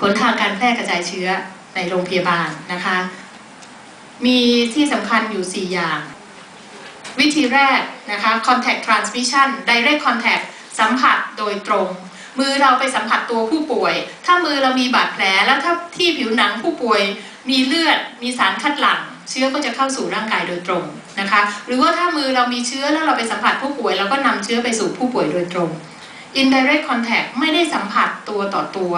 ผลทางการแพร่กระจายเชื้อในโรงพยาบาลนะคะ มีที่สำคัญอยู่ 4 อย่าง วิธีแรกนะคะ contact transmission direct contact สัมผัสโดยตรง มือเราไปสัมผัสตัวผู้ป่วย ถ้ามือเรามีบาดแผลแล้วถ้าที่ผิวหนังผู้ป่วย มีเลือด มีสารคัดหลั่ง เชื้อก็จะเข้าสู่ร่างกายโดยตรงนะคะ หรือว่าถ้ามือเรามีเชื้อแล้วเราไปสัมผัสผู้ป่วยเราก็นำเชื้อไปสู่ผู้ป่วยโดยตรง indirect contact ไม่ได้สัมผัสตัวต่อตัว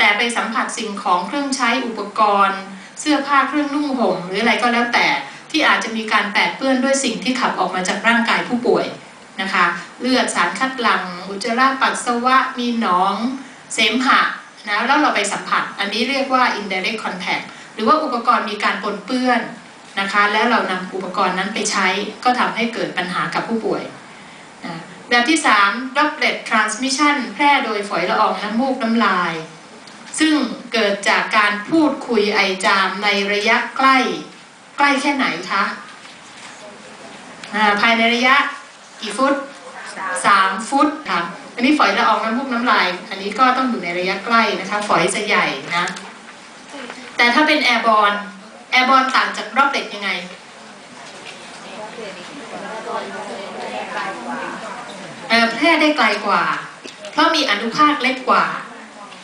แต่ไปสัมผัสสิ่งของเครื่องใช้อุปกรณ์ เสื้อผ้าเครื่องนุ่งห่มหรืออะไรก็แล้วแต่ที่อาจจะมีการแปดเปื้อนด้วยสิ่งที่ขับออกมาจากร่างกายผู้ป่วยนะคะเลือดสารคัดหลั่งอุจจาระปัสสาวะมีหนอง เสมหะนะแล้วเราไปสัมผัส อันนี้เรียกว่า indirect contact หรือว่าอุปกรณ์มีการปนเปื้อนนะคะแล้วเรานำอุปกรณ์นั้นไปใช้ก็ทำให้เกิดปัญหากับผู้ป่วยนะแบบที่ 3 droplet transmission แพร่โดยฝอยละอองน้ำมูกน้ำลาย ซึ่งเกิดจากการพูดคุยไอจามในระยะใกล้ ใกล้แค่ไหนคะภายในระยะกี่ฟุต3ฟุตค่ะอันนี้ฝอยละอองน้ำมูกน้ำลาย อันนี้ก็ต้องอยู่ในระยะใกล้นะคะ ฝอยจะใหญ่นะ แต่ถ้าเป็นแอร์บอลแอร์บอลต่างจากรอบเล็กยังไงเอ่อแพร่ได้ไกลกว่า เพราะมีอนุภาคเล็กกว่า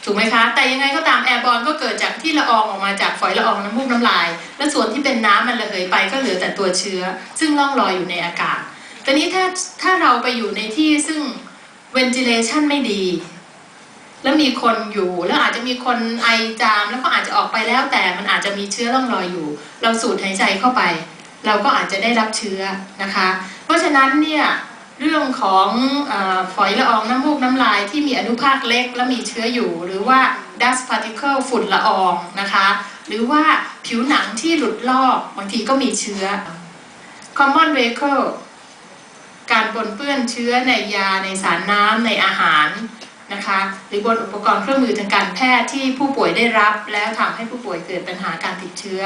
ถูกไหมคะ แต่ยังไงก็ตามแอร์บอลก็เกิดจากที่ละอองออกมาจากฝอยละอองน้ำมูกน้ำลาย และส่วนที่เป็นน้ำมันระเหยไปก็เหลือแต่ตัวเชื้อ ซึ่งล่องลอยอยู่ในอากาศแต่นี้ถ้าถ้าเราไปอยู่ในที่ซึ่ง ventilation ไม่ดี แล้วมีคนอยู่แล้วอาจจะมีคนไอจามแล้วก็อาจจะออกไปแล้ว แต่มันอาจจะมีเชื้อล่องลอยอยู่ เราสูดหายใจเข้าไป เราก็อาจจะได้รับเชื้อนะคะ เพราะฉะนั้นเนี่ย เรื่องของออฝอยละอองน้ำมูกน้ำลายที่มีอนุภาคเล็กและมีเชื้ออยู่ หรือว่า dust particle ฝุ่นละอองนะคะ หรือว่าผิวหนังที่หลุดลอกบางทีก็มีเชื้อ common vehicle การปนเปื้อนเชื้อในยาในสารน้ำในอาหารนะคะหรือบนอุปกรณ์เครื่องมือทางการแพทย์ที่ผู้ป่วยได้รับ แล้วทำให้ผู้ป่วยเกิดปัญหาการติดเชื้อ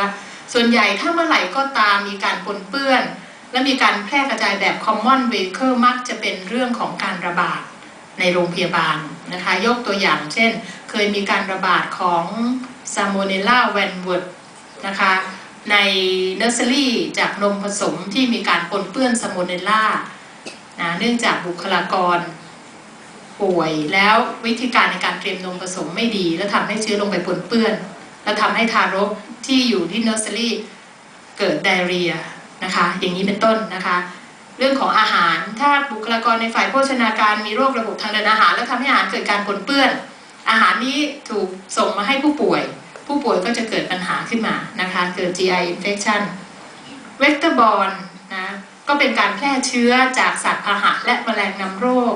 ส่วนใหญ่ถ้าเมื่อไหร่ก็ตามมีการปนเปื้อน และมีการแพร่กระจายแบบ common vehicle มักจะเป็นเรื่องของการระบาดในโรงพยาบาลนะคะยกตัวอย่างเช่น เคยมีการระบาดของ Salmonella w a n w o r d นะคะในเนอร์เซอรี่จากนมผสมที่มีการปนเปื้อน Salmonella นะเนื่องจากบุคลากรป่วยแล้ววิธีการในการเตรียมนมผสมไม่ดี แล้วทำให้เชื้อลงไปปนเปื้อน แล้วทำให้ทารกที่อยู่ที่เนอร์เซอรี่เกิดไดเรีย นะคะ อย่างนี้เป็นต้นนะคะ เรื่องของอาหารถ้าบุคลากรในฝ่ายโภชนาการมีโรคระบบทางเดินอาหาร แล้วทำให้อาหารเกิดการปนเปื้อน อาหารนี้ถูกส่งมาให้ผู้ป่วย ผู้ป่วยก็จะเกิดปัญหาขึ้นมานะคะเกิด GI infection เวกเตอร์บอลนะก็เป็นการแพร่เชื้อจากสัตว์พาหะและแมลงนำโรค